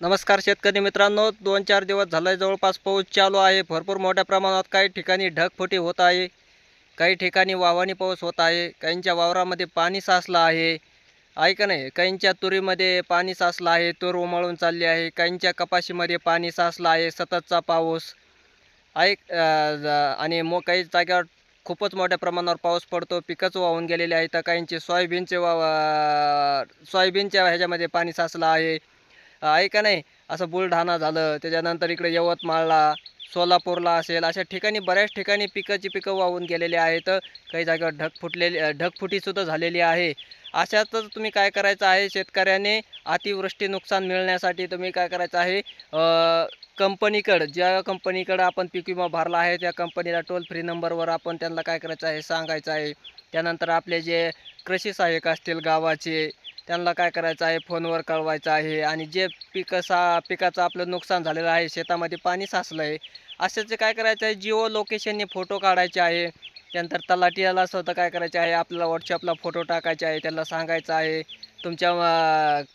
नमस्कार शेतकरी मित्रांनो दोन चार दिवस झालाय जवळपास पाऊस चालू आहे. भरपूर मोठ्या प्रमाणात काही ठिकाणी ढगफुटी होत आहे काही ठिकाणी वावानी पाऊस होत आहे काहींच्या वावरामध्ये पाणी साचलं आहे. ऐका नाही? काहींच्या तुरीमध्ये पाणी साचलं आहे तूर उमळून चालली आहे काहींच्या कपाशीमध्ये पाणी साचलं आहे सततचा पाऊस. ऐक आणि मग काही जाग्यावर खूपच मोठ्या प्रमाणावर पाऊस पडतो पिकंच वाहून गेलेले आहेत तर काहींचे सोयाबीनचे वाव सोयाबीनच्या ह्याच्यामध्ये पाणी साचलं आहे. आहे का नाही? असं बुलढाणा झालं त्याच्यानंतर इकडे यवतमाळला सोलापूरला असेल अशा ठिकाणी बऱ्याच ठिकाणी पिकाची पिकं वाहून गेलेली आहेत. काही जागेवर ढग फुटलेली ढगफुटीसुद्धा झालेली आहे. अशातच तुम्ही काय करायचं आहे शेतकऱ्याने? अतिवृष्टी नुकसान मिळण्यासाठी तुम्ही काय करायचं आहे? कंपनीकडं ज्या कंपनीकडं आपण पीक विमा भरला आहे त्या कंपनीला टोल फ्री नंबरवर आपण त्यांना काय करायचं आहे सांगायचं आहे. त्यानंतर आपले जे कृषी सहाय्यक असतील गावाचे त्यांना काय करायचं आहे? फोनवर कळवायचं आहे आणि जे पिकं सा पिकाचं आपलं नुकसान झालेलं आहे शेतामध्ये पाणी साचलं आहे अशाचे काय करायचं आहे? जिओ लोकेशनने फोटो काढायचे आहे. त्यानंतर तलाटीला स्वतः काय करायचे आहे? आपल्याला व्हॉट्सअपला फोटो टाकायचे आहे त्याला सांगायचं आहे. तुमच्या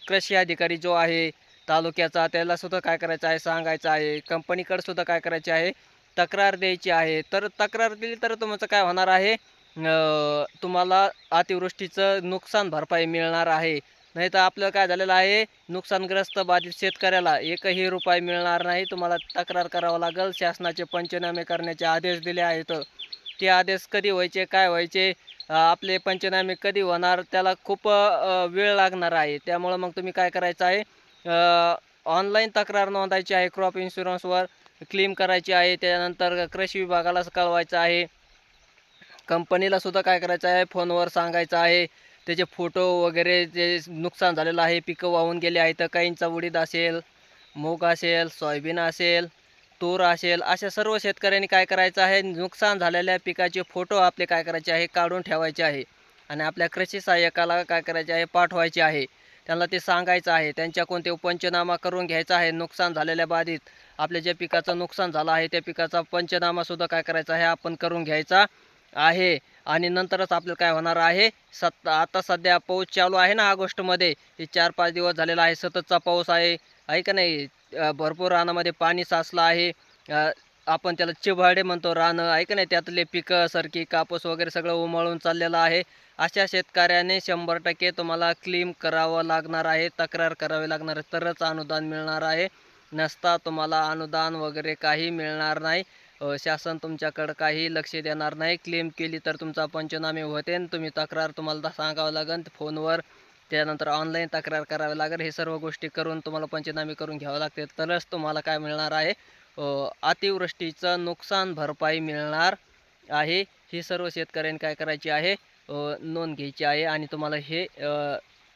कृषी अधिकारी जो आहे तालुक्याचा त्याला सुद्धा काय करायचं आहे? सांगायचं आहे. कंपनीकडे सुद्धा काय करायचे आहे? तक्रार द्यायची आहे. तर तक्रार दिली तर तुमचं काय होणार आहे? तुम्हाला अतिवृष्टीचं नुकसान भरपाई मिळणार आहे. नाही तर आपलं काय झालेलं आहे? नुकसानग्रस्त बाधित शेतकऱ्याला एकही रुपये मिळणार नाही. तुम्हाला तक्रार करावं लागेल. शासनाचे पंचनामे करण्याचे आदेश दिले आहेत. ते आदेश कधी व्हायचे काय व्हायचे? आपले पंचनामे कधी होणार? त्याला खूप वेळ लागणार आहे. त्यामुळं मग तुम्ही काय करायचं आहे? ऑनलाईन तक्रार नोंदायची आहे. क्रॉप इन्शुरन्सवर क्लेम करायची आहे. त्यानंतर कृषी विभागाला कळवायचं आहे. कंपनीला सुद्धा काय करायचं आहे? फोनवर सांगायचं आहे. त्याचे फोटो वगैरे जे नुकसान झालेलं आहे पिकं वाहून गेले आहेत तर काहींचा उडीद असेल मूग असेल सोयाबीन असेल तूर असेल अशा सर्व शेतकऱ्यांनी काय करायचं आहे? नुकसान झालेल्या पिकाचे फोटो आपले काय करायचे आहे? काढून ठेवायचे आहे. आणि आपल्या कृषी सहाय्यकाला काय करायचे आहे? पाठवायचे आहे. त्यांना ते सांगायचं आहे. त्यांच्याकडून ते पंचनामा करून घ्यायचा आहे. नुकसान झालेल्या बाधित आपल्या ज्या पिकाचं नुकसान झालं आहे त्या पिकाचा पंचनामासुद्धा काय करायचा आहे? आपण करून घ्यायचा. आहे. आणि नंतरच आपल्याला काय होणार आहे? सत आता सध्या पाऊस चालू आहे ना ऑगस्टमध्ये. हे चार पाच दिवस झालेला आहे. सततचा पाऊस आहे. आहे का नाही? भरपूर रानामध्ये पाणी साचलं आहे. आपण त्याला चिभाडे म्हणतो रानं. आहे का नाही? त्यातले पिकं सरकी कापूस वगैरे सगळं उमळून चाललेलं आहे. अशा शेतकऱ्याने शंभर टक्के तुम्हाला क्लेम करावं लागणार आहे. तक्रार करावी लागणार आहे. तरच अनुदान मिळणार आहे. नसता तुम्हाला अनुदान वगैरे काही मिळणार नाही. शासन तुमच्याकडं काही लक्ष देणार नाही. क्लेम केली तर तुमचा पंचनामे होते आणि तुम्ही तक्रार तुम्हाला सांगावं लागेल फोनवर त्यानंतर ऑनलाईन तक्रार करावी लागेल हे सर्व गोष्टी करून तुम्हाला पंचनामे करून घ्यावं लागते तरच तुम्हाला काय मिळणार आहे? अतिवृष्टीचं नुकसान भरपाई मिळणार आहे. ही सर्व शेतकऱ्यांनी काय करायची आहे? नोंद घ्यायची आहे आणि तुम्हाला हे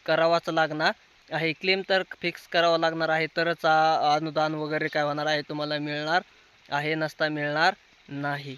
करावाच लागणार आहे. क्लेम तर फिक्स करावं लागणार आहे. तरच अनुदान वगैरे काय होणार आहे? तुम्हाला मिळणार. आहे नसता मिळणार नाही.